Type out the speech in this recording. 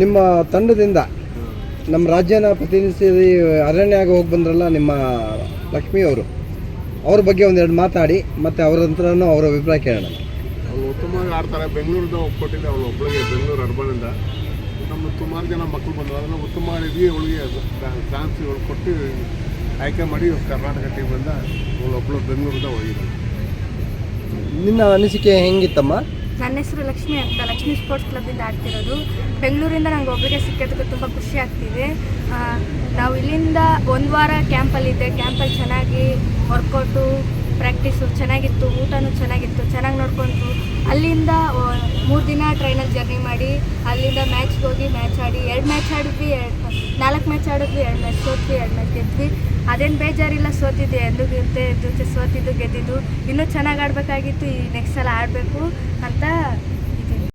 ನಿಮ್ಮ ತಂಡದಿಂದ ನಮ್ಮ ರಾಜ್ಯನ ಪ್ರತಿನಿಧಿಸಿ ಅರಣ್ಯಾಗ ಹೋಗಿ ಬಂದ್ರಲ್ಲ ನಿಮ್ಮ ಲಕ್ಷ್ಮಿ ಅವರು ಅವ್ರ ಬಗ್ಗೆ ಒಂದೆರಡು ಮಾತಾಡಿ ಮತ್ತೆ ಅವ್ರ ಹತ್ರನೂ ಅವರ ಅಭಿಪ್ರಾಯ ಕೇಳೋಣ. ಅವ್ರು ಉತ್ತಮವಾಗಿ ಆಡ್ತಾರೆ. ಬೆಂಗಳೂರಿಂದ ಒಪ್ಕೊಟ್ಟಿದ್ದೆ ಅವಳು ಒಬ್ಬಳಿಗೆ ಬೆಂಗಳೂರು ಅರ್ಬನಿಂದ. ನಮ್ಮ ಸುಮಾರು ಜನ ಮಕ್ಕಳು ಬಂದರು. ಅದನ್ನು ಉತ್ತಮ ಮಾಡಿದ್ವಿ ಅವಳಿಗೆ ಚಾನ್ಸ್ ಇವಳು ಕೊಟ್ಟು ಆಯ್ಕೆ ಮಾಡಿ ಕರ್ನಾಟಕ ಟೀಮಿಂದ ಅವಳು ಒಬ್ಬಳು ಬೆಂಗಳೂರಿಂದ ಹೋಗಿದ್ದಾಳೆ ನಿನ್ನ ಅನಿಸಿಕೆ ಹೆಂಗಿತ್ತಮ್ಮ? ನನ್ನ ಹೆಸರು ಲಕ್ಷ್ಮಿ ಅಂತ ಲಕ್ಷ್ಮಿ ಸ್ಪೋರ್ಟ್ಸ್ ಕ್ಲಬ್ಬಿಂದ ಆಡ್ತಿರೋದು. ಬೆಂಗಳೂರಿಂದ ನಂಗೆ ಒಬ್ಬರಿಗೆ ಸಿಕ್ಕೋದಕ್ಕೆ ತುಂಬ ಖುಷಿ ಆಗ್ತಿದೆ. ನಾವು ಇಲ್ಲಿಂದ ಒಂದು ವಾರ ಕ್ಯಾಂಪಲ್ಲಿದ್ದೆ. ಕ್ಯಾಂಪಲ್ಲಿ ಚೆನ್ನಾಗಿ ವರ್ಕೌಟು, ಪ್ರಾಕ್ಟೀಸು ಚೆನ್ನಾಗಿತ್ತು, ಊಟನೂ ಚೆನ್ನಾಗಿತ್ತು, ಚೆನ್ನಾಗಿ ನೋಡ್ಕೊಂತು ಅಲ್ಲಿಂದ ಮೂರು ದಿನ ಟ್ರೈನಲ್ಲಿ ಜರ್ನಿ ಮಾಡಿ, ಅಲ್ಲಿಂದ ಮ್ಯಾಚ್ಗೆ ಹೋಗಿ ಮ್ಯಾಚ್ ಆಡಿ, ಎರಡು ಮ್ಯಾಚ್ ಆಡಿದ್ವಿ, ಎರಡು, ನಾಲ್ಕು ಮ್ಯಾಚ್ ಆಡಿದ್ವಿ, ಎರಡು ಮ್ಯಾಚ್ ಸೋತ್ವಿ, ಎರಡು ಮ್ಯಾಚ್ ಗೆದ್ವಿ. ಅದೇನು ಬೇಜಾರಿಲ್ಲ, ಸೋತಿದ್ದೆ. ಎಂದು ಗೆದ್ದೆ ಎದ್ದು ಸೋತಿದ್ದು, ಗೆದ್ದಿದ್ದು. ಇನ್ನೂ ಚೆನ್ನಾಗಿ ಆಡಬೇಕಾಗಿತ್ತು. ಈ ನೆಕ್ಸ್ಟ್ ಸಲ ಆಡಬೇಕು.